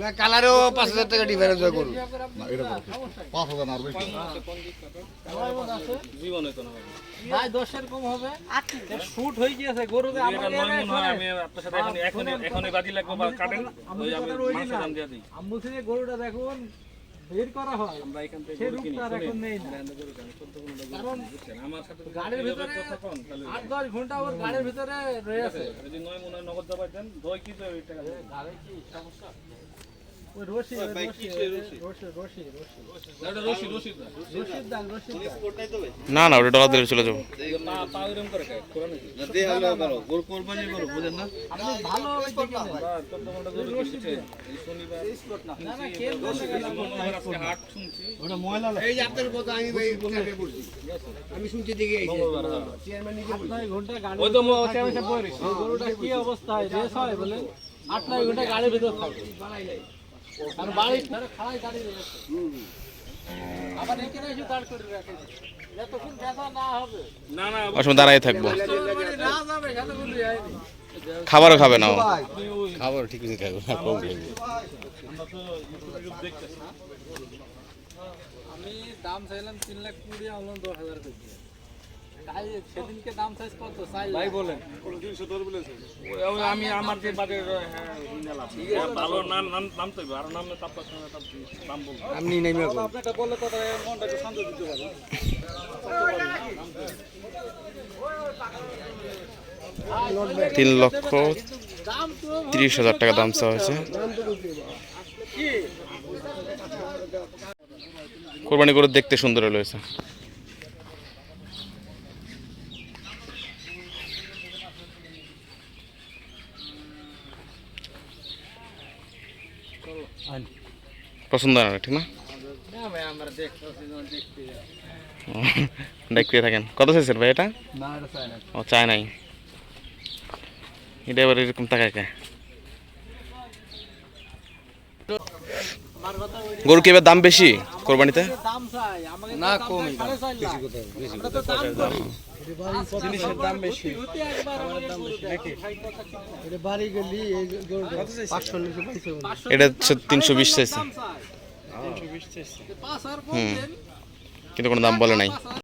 না কালারেও পাঁচ হাজার টাকা ডিফারেন্স হয় গরু না এটা বলো পাঁচ হাজার আর বেশি। জীবন হইতো না। ভাই দশের কম হবে। শুট হয়ে গিয়েছে গরুতে আমার এটা নয় মন আমি আপনার সাথে এখন এখনই এখনই বাজি লাগবো বা কাটেন ওই আমি মাংস দাম দিয়ে দিই। আমি বলছি যে গরুটা দেখুন বের করা হয়। আমরা এখান থেকে সে গরু কিনি রূপটা এখন নেই না। কারণ আমার সাথে গাড়ির ভিতরে আট দশ ঘণ্টা ওর গাড়ির ভিতরে রয়েছে যদি নয় মনে হয় নগদ দেওয়া পাইতেন, দই কি তো টাকা গাড়ি কি? সমস্যা? না। না। না ওটা ডলার দিলে চলে যাব। আমি শুনছি দেখে হ্যাঁ। গরুটা কি অবস্থায়? রেস হয় বলে। আট নয় ঘণ্টা গাড়ির ভিতর থাকে। আর বাড়ি ফেরে খাড়াই গাড়ি রয়েছে আবার এখানে এসে দাঁড় করে রাখে। যতক্ষণ ব্যথা না হবে। না না ওর দাঁড়াই থাকব। না যাবে সেটা যায়নি খাবারও খাবে না খাবার ঠিক আছে খাব না কম খাব। আমরা তো ইউটিউবে ইউটিউব দেখতেছি। আমি দাম চাইলাম তিন লাখ কুড়ি আনলাম দশ হাজার করে সেদিনকে দাম চাইছ কত? চাই ভাই বলেন। ওই- ওই আমি আমার যে বাজেট হ্যাঁ নিলাম ভালো নাম নাম নাম তো আর নাম তারপর দাম বলব আপনি নেমে আপনাকে বললে তো মনটাকে শান্ত দিতে পারে তিন লক্ষ তিরিশ হাজার টাকা দাম চাওয়া হয়েছে। কোরবানি করে দেখতে সুন্দর হয়েছে। পছন্দ হয় না ঠিক না? দেখতে থাকেন। কত চাইছেন ভাই এটা? ও চায় নাই। এটা এবার এরকম টাকা গরু কি এবার দাম বেশি? কোরবানিতে? না কমই জিনিসের দাম বেশি। এটা হচ্ছে তিনশো বিশ চাইছে। দাম চাই 320 চাইছে পাঁচ আর হুম। কিন্তু কোনো দাম বলে নাই।